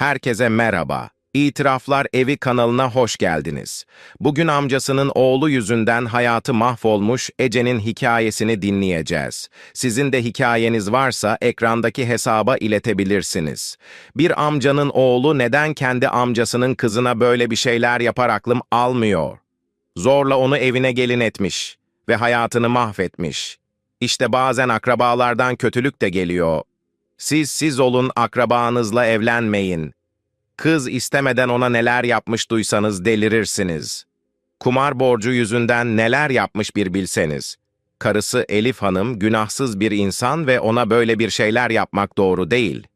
Herkese merhaba. İtiraflar Evi kanalına hoş geldiniz. Bugün amcasının oğlu yüzünden hayatı mahvolmuş Ece'nin hikayesini dinleyeceğiz. Sizin de hikayeniz varsa ekrandaki hesaba iletebilirsiniz. Bir amcanın oğlu neden kendi amcasının kızına böyle bir şeyler yapar aklım almıyor. Zorla onu evine gelin etmiş ve hayatını mahvetmiş. İşte bazen akrabalardan kötülük de geliyor. Siz siz olun akrabanızla evlenmeyin. Kız istemeden ona neler yapmış duysanız delirirsiniz. Kumar borcu yüzünden neler yapmış bir bilseniz. Karısı Elif Hanım günahsız bir insan ve ona böyle bir şeyler yapmak doğru değil.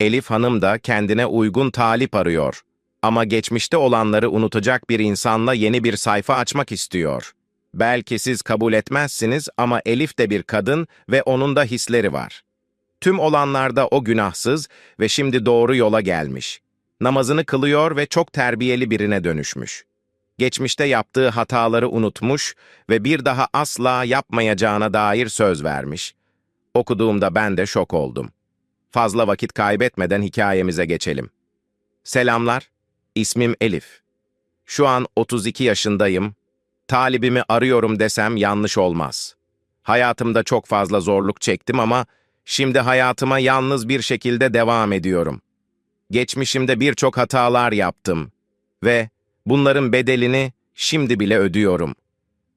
Elif Hanım da kendine uygun talip arıyor. Ama geçmişte olanları unutacak bir insanla yeni bir sayfa açmak istiyor. Belki siz kabul etmezsiniz ama Elif de bir kadın ve onun da hisleri var. Tüm olanlarda o günahsız ve şimdi doğru yola gelmiş. Namazını kılıyor ve çok terbiyeli birine dönüşmüş. Geçmişte yaptığı hataları unutmuş ve bir daha asla yapmayacağına dair söz vermiş. Okuduğumda ben de şok oldum. Fazla vakit kaybetmeden hikayemize geçelim. Selamlar, ismim Elif. Şu an 32 yaşındayım. Talibimi arıyorum desem yanlış olmaz. Hayatımda çok fazla zorluk çektim ama Şimdi hayatıma yalnız bir şekilde devam ediyorum. Geçmişimde birçok hatalar yaptım ve bunların bedelini şimdi bile ödüyorum.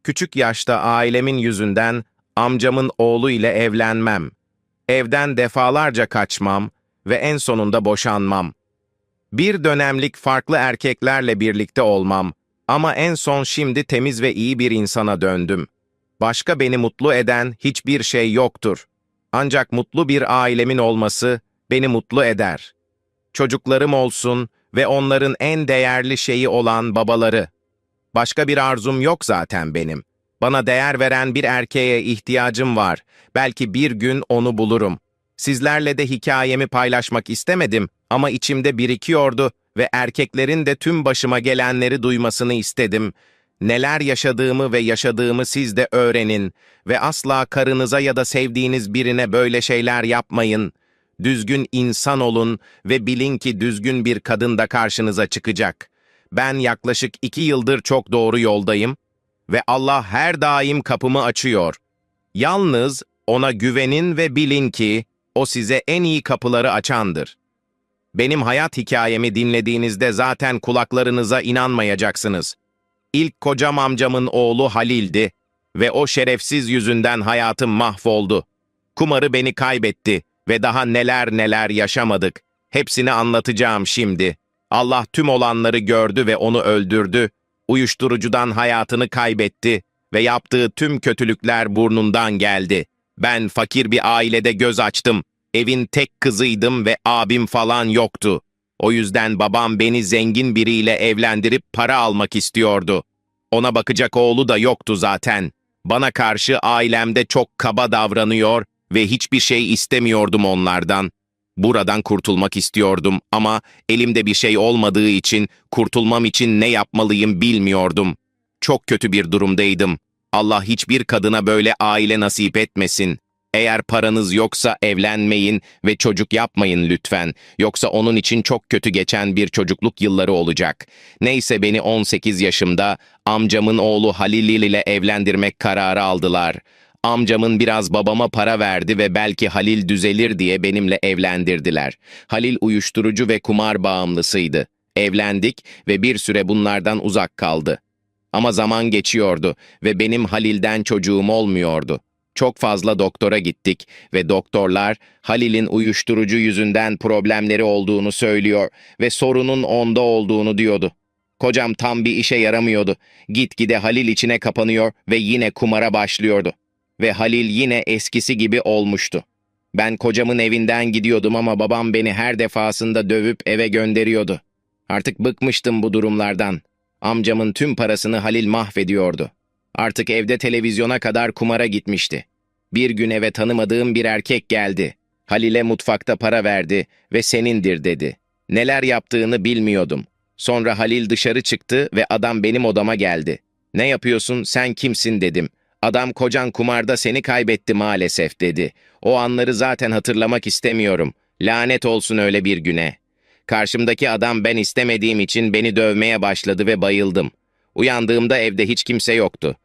Küçük yaşta ailemin yüzünden amcamın oğlu ile evlenmem, evden defalarca kaçmam ve en sonunda boşanmam. Bir dönemlik farklı erkeklerle birlikte olmam ama en son şimdi temiz ve iyi bir insana döndüm. Başka beni mutlu eden hiçbir şey yoktur.'' Ancak mutlu bir ailemin olması beni mutlu eder. Çocuklarım olsun ve onların en değerli şeyi olan babaları. Başka bir arzum yok zaten benim. Bana değer veren bir erkeğe ihtiyacım var. Belki bir gün onu bulurum. Sizlerle de hikayemi paylaşmak istemedim ama içimde birikiyordu ve erkeklerin de tüm başıma gelenleri duymasını istedim. Neler yaşadığımı ve yaşadığımı siz de öğrenin ve asla karınıza ya da sevdiğiniz birine böyle şeyler yapmayın. Düzgün insan olun ve bilin ki düzgün bir kadın da karşınıza çıkacak. Ben yaklaşık iki yıldır çok doğru yoldayım ve Allah her daim kapımı açıyor. Yalnız ona güvenin ve bilin ki o size en iyi kapıları açandır. Benim hayat hikayemi dinlediğinizde zaten kulaklarınıza inanmayacaksınız.'' İlk kocam amcamın oğlu Halil'di ve o şerefsiz yüzünden hayatım mahvoldu. Kumarı beni kaybetti ve daha neler neler yaşamadık. Hepsini anlatacağım şimdi. Allah tüm olanları gördü ve onu öldürdü. Uyuşturucudan hayatını kaybetti ve yaptığı tüm kötülükler burnundan geldi. Ben fakir bir ailede göz açtım. Evin tek kızıydım ve abim falan yoktu. O yüzden babam beni zengin biriyle evlendirip para almak istiyordu. Ona bakacak oğlu da yoktu zaten. Bana karşı ailemde çok kaba davranıyor ve hiçbir şey istemiyordum onlardan. Buradan kurtulmak istiyordum ama elimde bir şey olmadığı için kurtulmam için ne yapmalıyım bilmiyordum. Çok kötü bir durumdaydım. Allah hiçbir kadına böyle aile nasip etmesin. Eğer paranız yoksa evlenmeyin ve çocuk yapmayın lütfen. Yoksa onun için çok kötü geçen bir çocukluk yılları olacak. Neyse beni 18 yaşımda amcamın oğlu Halil ile evlendirmek kararı aldılar. Amcamın biraz babama para verdi ve belki Halil düzelir diye benimle evlendirdiler. Halil uyuşturucu ve kumar bağımlısıydı. Evlendik ve bir süre bunlardan uzak kaldı. Ama zaman geçiyordu ve benim Halil'den çocuğum olmuyordu. Çok fazla doktora gittik ve doktorlar Halil'in uyuşturucu yüzünden problemleri olduğunu söylüyor ve sorunun onda olduğunu diyordu. Kocam tam bir işe yaramıyordu. Gitgide Halil içine kapanıyor ve yine kumara başlıyordu. Ve Halil yine eskisi gibi olmuştu. Ben kocamın evinden gidiyordum ama babam beni her defasında dövüp eve gönderiyordu. Artık bıkmıştım bu durumlardan. Amcamın tüm parasını Halil mahvediyordu. Artık evde televizyona kadar kumara gitmişti. Bir gün eve tanımadığım bir erkek geldi. Halil'e mutfakta para verdi ve senindir dedi. Neler yaptığını bilmiyordum. Sonra Halil dışarı çıktı ve adam benim odama geldi. Ne yapıyorsun, sen kimsin dedim. Adam kocan kumarda seni kaybetti maalesef dedi. O anları zaten hatırlamak istemiyorum. Lanet olsun öyle bir güne. Karşımdaki adam ben istemediğim için beni dövmeye başladı ve bayıldım. Uyandığımda evde hiç kimse yoktu.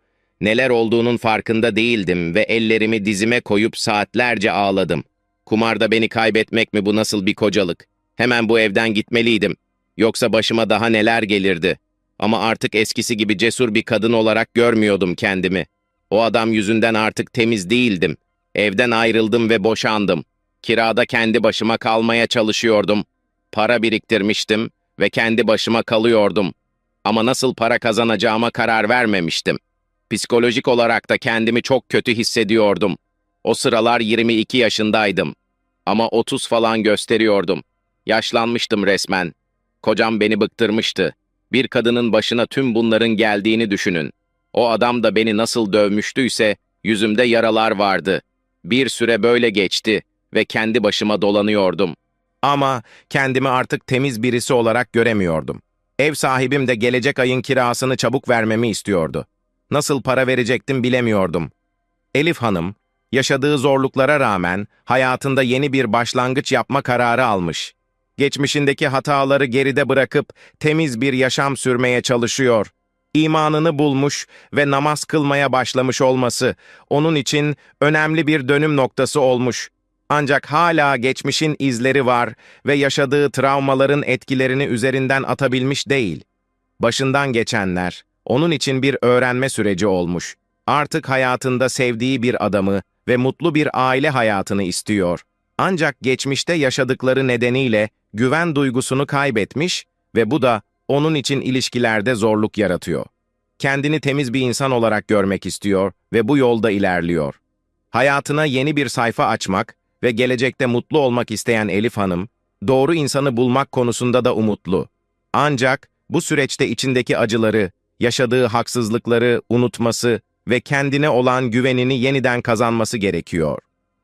Neler olduğunun farkında değildim ve ellerimi dizime koyup saatlerce ağladım. Kumarda beni kaybetmek mi bu nasıl bir kocalık? Hemen bu evden gitmeliydim. Yoksa başıma daha neler gelirdi. Ama artık eskisi gibi cesur bir kadın olarak görmüyordum kendimi. O adam yüzünden artık temiz değildim. Evden ayrıldım ve boşandım. Kirada kendi başıma kalmaya çalışıyordum. Para biriktirmiştim ve kendi başıma kalıyordum. Ama nasıl para kazanacağıma karar vermemiştim. Psikolojik olarak da kendimi çok kötü hissediyordum. O sıralar 22 yaşındaydım. Ama 30 falan gösteriyordum. Yaşlanmıştım resmen. Kocam beni bıktırmıştı. Bir kadının başına tüm bunların geldiğini düşünün. O adam da beni nasıl dövmüştüyse yüzümde yaralar vardı. Bir süre böyle geçti ve kendi başıma dolanıyordum. Ama kendimi artık temiz birisi olarak göremiyordum. Ev sahibim de gelecek ayın kirasını çabuk vermemi istiyordu. Nasıl para verecektim bilemiyordum. Elif Hanım, yaşadığı zorluklara rağmen hayatında yeni bir başlangıç yapma kararı almış. Geçmişindeki hataları geride bırakıp temiz bir yaşam sürmeye çalışıyor. İmanını bulmuş ve namaz kılmaya başlamış olması onun için önemli bir dönüm noktası olmuş. Ancak hala geçmişin izleri var ve yaşadığı travmaların etkilerini üzerinden atabilmiş değil. Başından geçenler onun için bir öğrenme süreci olmuş. Artık hayatında sevdiği bir adamı ve mutlu bir aile hayatını istiyor. Ancak geçmişte yaşadıkları nedeniyle güven duygusunu kaybetmiş ve bu da onun için ilişkilerde zorluk yaratıyor. Kendini temiz bir insan olarak görmek istiyor ve bu yolda ilerliyor. Hayatına yeni bir sayfa açmak ve gelecekte mutlu olmak isteyen Elif Hanım, doğru insanı bulmak konusunda da umutlu. Ancak bu süreçte içindeki acıları, yaşadığı haksızlıkları unutması ve kendine olan güvenini yeniden kazanması gerekiyor.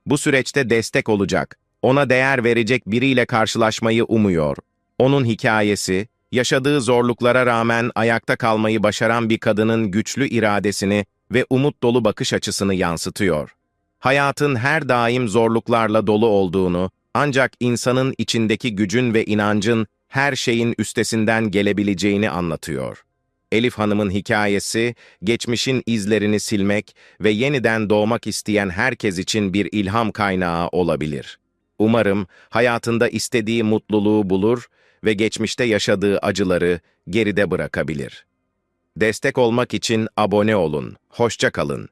Bu süreçte destek olacak, ona değer verecek biriyle karşılaşmayı umuyor. Onun hikayesi, yaşadığı zorluklara rağmen ayakta kalmayı başaran bir kadının güçlü iradesini ve umut dolu bakış açısını yansıtıyor. Hayatın her daim zorluklarla dolu olduğunu, ancak insanın içindeki gücün ve inancın her şeyin üstesinden gelebileceğini anlatıyor. Elif Hanım'ın hikayesi, geçmişin izlerini silmek ve yeniden doğmak isteyen herkes için bir ilham kaynağı olabilir. Umarım hayatında istediği mutluluğu bulur ve geçmişte yaşadığı acıları geride bırakabilir. Destek olmak için abone olun. Hoşça kalın.